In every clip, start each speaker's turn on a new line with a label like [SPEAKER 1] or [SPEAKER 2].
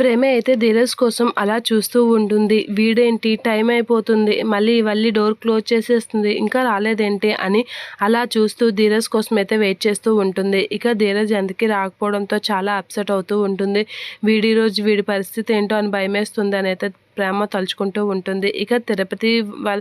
[SPEAKER 1] ప్రేమ అయితే ధీరజ్ కోసం అలా చూస్తూ ఉంటుంది. వీడేంటి? టైం అయిపోతుంది. మళ్ళీ మళ్ళీ డోర్ క్లోజ్ చేసేస్తుంది. ఇంకా రాలేదేంటి అని అలా చూస్తూ ధీరజ్ కోసం అయితే వెయిట్ చేస్తూ ఉంటుంది. ఇక ధీరజ్ ఎందుకు రాకపోవడంతో చాలా అప్సెట్ అవుతూ ఉంటుంది. వీడి రోజు వీడి పరిస్థితి ఏంటో అని భయమేస్తుంది అని అయితే ప్రేమ తలుచుకుంటూ ఉంటుంది. ఇక తిరుపతి వాళ్ళ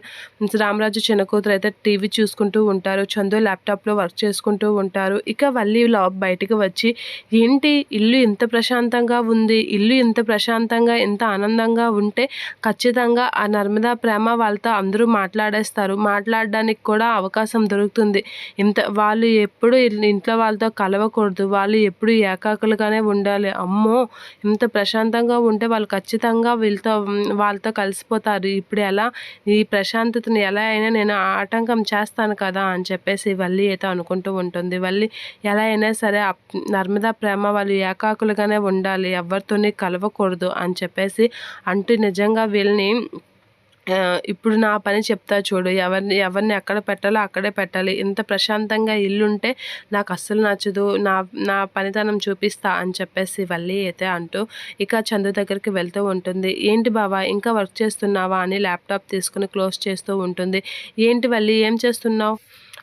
[SPEAKER 1] రామరాజు చిన్న కూతురు అయితే టీవీ చూసుకుంటూ ఉంటారు. చందు ల్యాప్టాప్లో వర్క్ చేసుకుంటూ ఉంటారు. ఇక వల్లి బయటికి వచ్చి ఏంటి? ఇల్లు ఇంత ప్రశాంతంగా ఉంది. ఇల్లు ఇంత ప్రశాంతంగా ఇంత ఆనందంగా ఉంటే ఖచ్చితంగా ఆ నర్మదా ప్రేమ వాళ్ళతో అందరూ మాట్లాడేస్తారు. మాట్లాడడానికి కూడా అవకాశం దొరుకుతుంది. ఇంత వాళ్ళు ఎప్పుడు ఇంట్లో వాళ్ళతో కలవకూడదు. వాళ్ళు ఎప్పుడు ఏకాకులుగానే ఉండాలి. అమ్మో! ఇంత ప్రశాంతంగా ఉంటే వాళ్ళు ఖచ్చితంగా వీళ్ళతో వాళ్ళతో కలిసిపోతారు. ఇప్పుడు ఎలా? ఈ ప్రశాంతతను ఎలా అయినా నేను ఆటంకం చేస్తాను కదా అని చెప్పేసి వల్లి అయితే అనుకుంటూ ఉంటుంది. వల్లి ఎలా అయినా సరే నర్మదా ప్రేమ వాళ్ళు ఏకాకులుగానే ఉండాలి. ఎవరితోని కలవకూడదు అని చెప్పేసి అంటూ నిజంగా వీళ్ళని ఇప్పుడు నా పని చెప్తా చూడు. ఎవరిని ఎవరిని ఎక్కడ పెట్టాలో అక్కడే పెట్టాలి. ఇంత ప్రశాంతంగా ఇల్లుంటే నాకు అస్సలు నచ్చదు. నా నా పనితనం చూపిస్తా అని చెప్పేసి వల్లి అయితే అంటూ ఇక చందు దగ్గరికి వెళ్తూ ఉంటుంది. ఏంటి బాబా ఇంకా వర్క్ చేస్తున్నావా అని ల్యాప్టాప్ తీసుకుని క్లోజ్ చేస్తూ ఉంటుంది. ఏంటి వల్లి ఏం చేస్తున్నావు?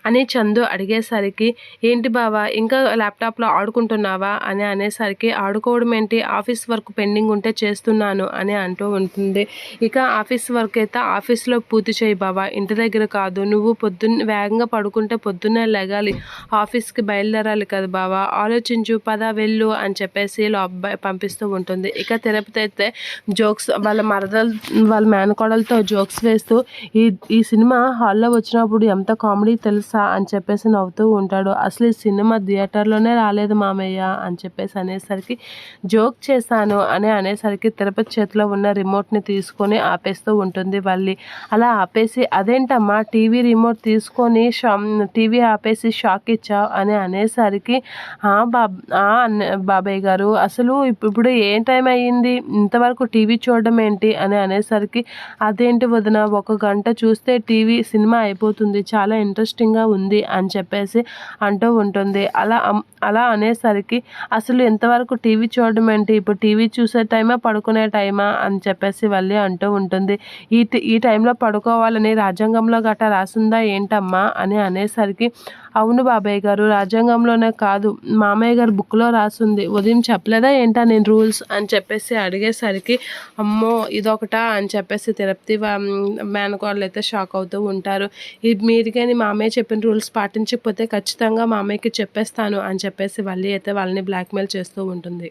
[SPEAKER 1] అని చందు అడిగేసరికి ఏంటి బావా ఇంకా ల్యాప్టాప్లో ఆడుకుంటున్నావా? అని అనేసరికి ఆడుకోవడం ఏంటి? ఆఫీస్ వర్క్ పెండింగ్ ఉంటే చేస్తున్నాను అని అంటూ ఉంటుంది. ఇక ఆఫీస్ వర్క్ అయితే ఆఫీస్లో పూర్తి చేయి బావా ఇంటి దగ్గర కాదు. నువ్వు పొద్దున్న వేగంగా పడుకుంటే పొద్దున్నే లెగాలి. ఆఫీస్కి బయలుదేరాలి కదా బావా ఆలోచించు పద వెళ్ళు అని చెప్పేసి అబ్బాయి పంపిస్తూ ఉంటుంది. ఇక తిరుపతి అయితే జోక్స్ వాళ్ళ మరదలు వాళ్ళ మేనకోడలతో జోక్స్ వేస్తూ ఈ ఈ సినిమా హాల్లో వచ్చినప్పుడు ఎంత కామెడీ తెలుసా? తెలుసా అని చెప్పేసి నవ్వుతూ ఉంటాడు. అసలు ఈ సినిమా థియేటర్లోనే రాలేదు మామయ్య అని చెప్పేసి అనేసరికి జోక్ చేశాను అని అనేసరికి తిరుపతి చేతిలో ఉన్న రిమోట్ని తీసుకొని ఆపేస్తూ ఉంటుంది వల్లి. అలా ఆపేసి అదేంటమ్మా టీవీ రిమోట్ తీసుకొని షా టీవీ ఆపేసి షాక్ ఇచ్చావు అని అనేసరికి బాబ్ బాబాయ్ గారు అసలు ఇప్పుడు ఏం టైం అయ్యింది? ఇంతవరకు టీవీ చూడడం ఏంటి? అని అనేసరికి అదేంటి వదిన ఒక గంట చూస్తే టీవీ సినిమా అయిపోతుంది. చాలా ఇంట్రెస్టింగ్గా ఉంది అని చెప్పేసి అంటూ ఉంటుంది. అలా అలా అనేసరికి అసలు ఎంతవరకు టీవీ చూడడం ఏంటి? ఇప్పుడు టీవీ చూసే టైమా పడుకునే టైమా అని చెప్పేసి వల్లి అంటూ ఉంటుంది. ఈ ఈ టైంలో పడుకోవాలని రాజ్యాంగంలో గట్రా రాసిందా ఏంటమ్మా అని అనేసరికి అవును బాబాయ్ గారు రాజ్యాంగంలోనే కాదు మామయ్య గారు బుక్లో రాసింది ఉదయం చెప్పలేదా ఏంటా నేను రూల్స్ అని చెప్పేసి అడిగేసరికి అమ్మో ఇదొకటా అని చెప్పేసి తిరుపతి మేనకోడలు అయితే షాక్ అవుతూ ఉంటారు. ఇది మీరుగాని మామయ్య చెప్పిన రూల్స్ పాటించకపోతే ఖచ్చితంగా మా అమ్మాయికి చెప్పేస్తాను అని చెప్పేసి వల్లి అయితే వాళ్ళని బ్లాక్మెయిల్ చేస్తూ ఉంటుంది.